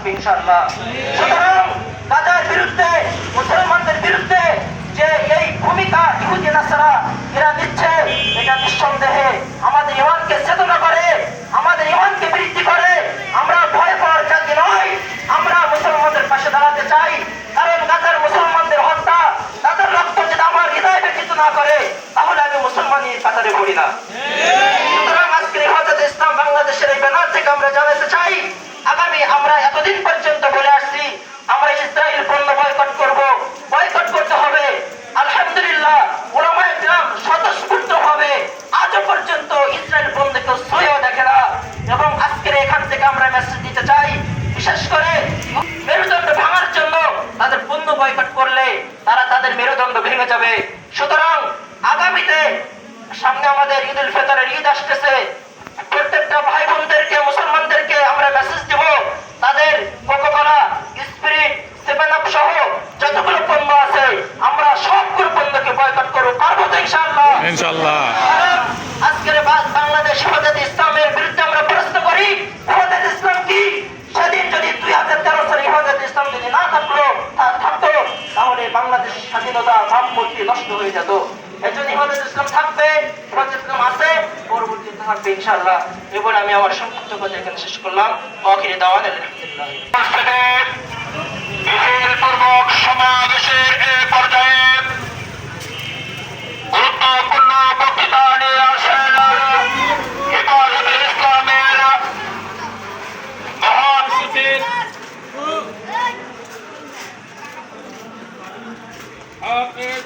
থাকবে ইনশাআল্লাহ বিশেষ করে? মেরুদণ্ড ভাঙার জন্য তাদের পণ্য বয়কট করলে তারা তাদের মেরুদণ্ড ভেঙে যাবে। সুতরাং আগামীতে সামনে আমাদের ঈদ উল ফিতরের ঈদ আসতেছে। প্রত্যেকটা ভাই বোনদেরকে মুসলমানদেরকে আমরা মেসেজ দেব। তাদের কোকোকোলা, স্পিরিট সেভেন আপ সহ যতগুলো পণ্য আছে, আমরা সবগুলো পণ্যকে বয়কট করব। পারব তো ইনশাআল্লাহ? ইনশাল্লাহ কারণ আজকের বা- বাংলাদেশ হেফাজত ইসলামের বিরুদ্ধে আমরা প্রশ্ন করি হেফাজত ইসলাম কি সেদিন যদি দুই হাজার তেরো সালে হেফাজত ইসলাম যদি না থাকল থাকতো। তাহলে বাংলাদেশের স্বাধীনতা ভাবমূর্তি নষ্ট হয়ে যেত। ইসলাম থাকবে ইসলাম আছে, পরবর্তীতে থাকবে ইনশাআল্লাহ। এবার আমি আমার সংক্ষিপ্ত কথা এখানে শেষ করলাম। অখিরে দাওয়ান, আলহামদুলিল্লাহ। Okay.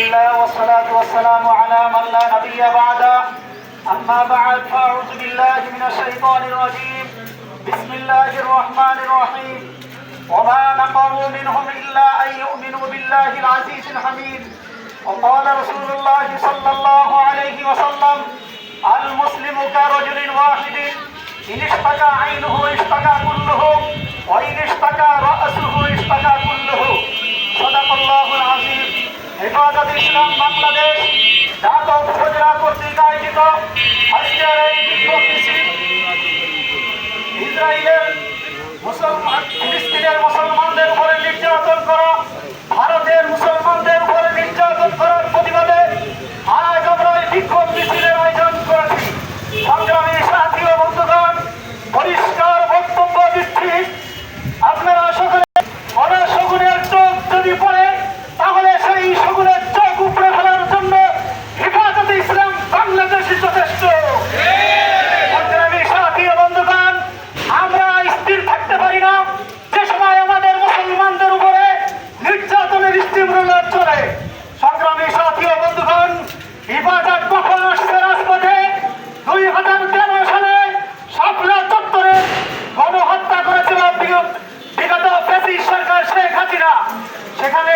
لله والصلاة والسلام على من لا نبي بعده أما بعد فأعوذ بالله من الشيطان الرجيم بسم الله الرحمن الرحيم وما نقموا منهم إلا أن يؤمنوا بالله العزيز الحميد وقال رسول الله صلى الله عليه وسلم المسلم كرجل واحد إن اشتكى عينه اشتكى كله وإن اشتكى رأسه اشتكى كله صدق الله العظيم হেফাজত ইসলাম বাংলাদেশ ঢাকা উপজেলা কর্তৃক আয়োজিত আজকের এই বিক্ষোভ মিছিল মুসলমান মুসলমানদের সেখানে